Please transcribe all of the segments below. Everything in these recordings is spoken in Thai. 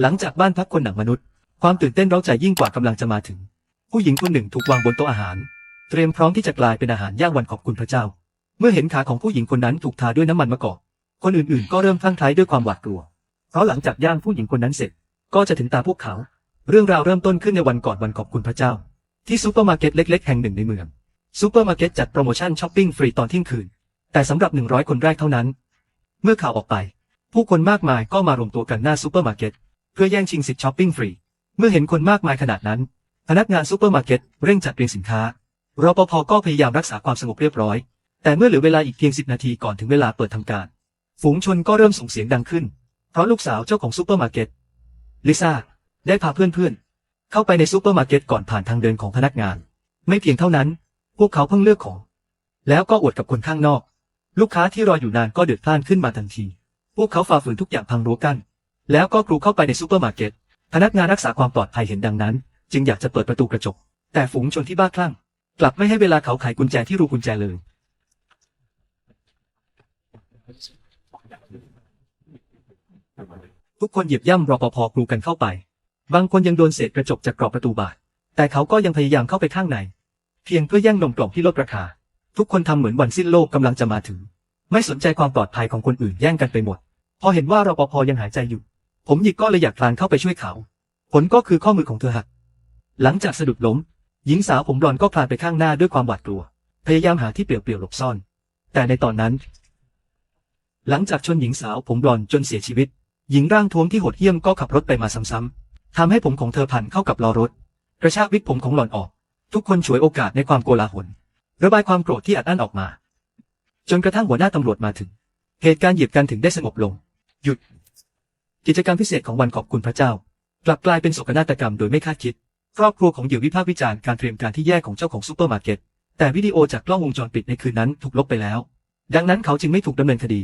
หลังจากบ้านพักคนหนังมนุษย์ ความตื่นเต้นเร้าใจยิ่งกว่ากำลังจะมาถึง ผู้หญิงคนหนึ่งถูกวางบนโต๊ะอาหาร เตรียมพร้อมที่จะกลายเป็นอาหารย่างวันขอบคุณพระเจ้า เมื่อเห็นขาของผู้หญิงคนนั้นถูกทาด้วยน้ำมันมะกอกคนอื่นๆ ก็เริ่มคลั่งไคล้ด้วยความหวาดกลัว เพราะหลังจากย่างผู้หญิงคนนั้นเสร็จ ก็จะถึงตาพวกเขา เรื่องราวเริ่มต้นขึ้นในวันก่อนวันขอบคุณพระเจ้า ที่ซูเปอร์มาร์เก็ตเล็ก ๆ แห่งหนึ่งในเมืองซูเปอร์มาร์เก็ตจัดโปรโมชั่นช้อปปิ้งฟรีตอนเที่ยงคืน แต่สำหรับ 100 คนแรกเท่านั้น เมื่อข่าวออกไป ผู้คนมากมายก็มารวมตัวกันหน้าซูเปอร์มาร์เก็ต เพื่อแย่งชิงสิทธิ์ช้อปปิ้งฟรี เมื่อเห็นคนมากมายขนาดนั้น พนักงานซูเปอร์มาร์เก็ตเร่งจัดเรียงสินค้ารปภก็พยายามรักษาความสงบเรียบร้อย แต่เมื่อเหลือเวลาอีกเพียง10นาทีก่อนถึงเวลาเปิดทำการ ฝูงชนก็เริ่มส่งเสียงดังขึ้น เพราะลูกสาวเจ้าของซูเปอร์มาร์เก็ตลิซ่าได้พาเพื่อนๆเข้าไปในซูเปอร์มาร์เก็ตก่อนผ่านทางเดินของพนักงาน ไม่เพียงเท่านั้น พวกเขาเพิ่งเลือกของ แล้วก็อวดกับคนข้างนอก ลูกค้าที่รออยู่นานก็เดือดพล่านขึ้นมาทันที พวกเขาฝ่าฝืนทุกอย่างพังรั้วกั้น แล้วก็กรูเข้าไปในซูเปอร์มาร์เก็ต พนักงานรักษาความปลอดภัยเห็นดังนั้น จึงอยากจะเปิดประตูกระจก แต่ฝูงชนที่บ้าคลั่ง กลับไม่ให้เวลาเขาไขกุญแจที่รูกุญแจเลย ทุกคนเหยียบย่ำรปภกรูกันเข้าไป บางคนยังโดนเศษกระจกจากกรอบประตูบาด แต่เขาก็ยังพยายามเข้าไปข้างใน เพียงเพื่อแย่งนมกล่องที่ลดราคา ทุกคนทำเหมือนวันสิ้นโลกกำลังจะมาถึง ไม่สนใจความปลอดภัยของคนอื่นแย่งกันไปหมด พอเห็นว่ารปภยังหายใจอยู่ ผมหยิกก็เลยอยากคลานเข้าไปช่วยเขา ผลก็คือข้อมือของเธอหัก หลังจากสะดุดล้ม หญิงสาวผมบลอนก็คลานไปข้างหน้าด้วยความหวาดกลัว พยายามหาที่เปลี่ยวๆหลบซ่อน แต่ในตอนนั้น หลังจากชนหญิงสาวผมบลอนจนเสียชีวิต หญิงร่างท้วมที่โหดเหี้ยมก็ขับรถไปมาซ้ำๆทำให้ผมของเธอพันเข้ากับล้อรถ กระชากวิกผมของหล่อนออก ทุกคนฉวยโอกาสในความโกลาหล ระบายความโกรธที่อัดอั้นออกมา จนกระทั่งหัวหน้าตำรวจมาถึง เหตุการณ์เหยียบกันถึงได้สงบลง หยุด กิจกรรมพิเศษของวันขอบคุณพระเจ้า กลับกลายเป็นโศกนาฏกรรมโดยไม่คาดคิด ครอบครัวของเหยื่อวิพากษ์วิจารณ์การเตรียมการที่แย่ของเจ้าของซูเปอร์มาร์เก็ต แต่วิดีโอจากกล้องวงจรปิดในคืนนั้นถูกลบไปแล้ว ดังนั้นเขาจึงไม่ถูกดำเนินคดี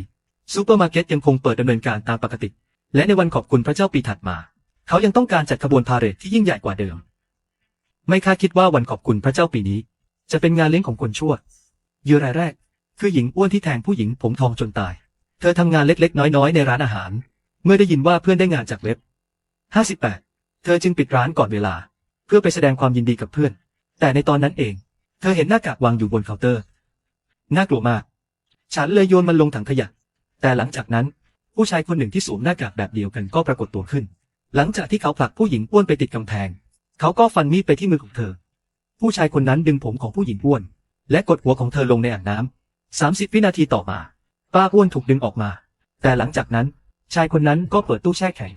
ซูเปอร์มาร์เก็ตยังคงเปิดดำเนินการตามปกติ และในวันขอบคุณพระเจ้าปีถัดมา เขายังต้องการจัดขบวนพาเหรดที่ยิ่งใหญ่กว่าเดิม ไม่คาดคิดว่าวันขอบคุณพระเจ้าปีนี้ จะเป็นงานเลี้ยงของคนชั่วเหยื่อรายแรก คือหญิงอ้วนที่แทงผู้หญิงผมทองจนตาย เธอทำงานเล็กๆ น้อยๆ ในร้านอาหาร เมื่อได้ยินว่าเพื่อนได้งานจากเว็บ 58 เธอจึงปิดร้านก่อนเวลา เพื่อไปแสดงความยินดีกับเพื่อน แต่ในตอนนั้นเอง เธอเห็นหน้ากากวางอยู่บนเคาน์เตอร์ น่ากลัวมาก ฉันเลยโยนมันลงถังขยะ แต่หลังจากนั้น ผู้ชายคนหนึ่งที่สวมหน้ากากแบบเดียวกันก็ปรากฏตัวขึ้น หลังจากที่เขาผลักผู้หญิงอ้วนไปติดกำแพง เขาก็ฟันมีดไปที่มือของเธอ ผู้ชายคนนั้นดึงผมของผู้หญิงอ้วน และกดหัวของเธอลงในอ่างน้ำ30 วินาทีต่อมา ป้าอ้วนถูกดึงออกมา แต่หลังจากนั้น ชายคนนั้นก็เปิดตู้แช่แข็ง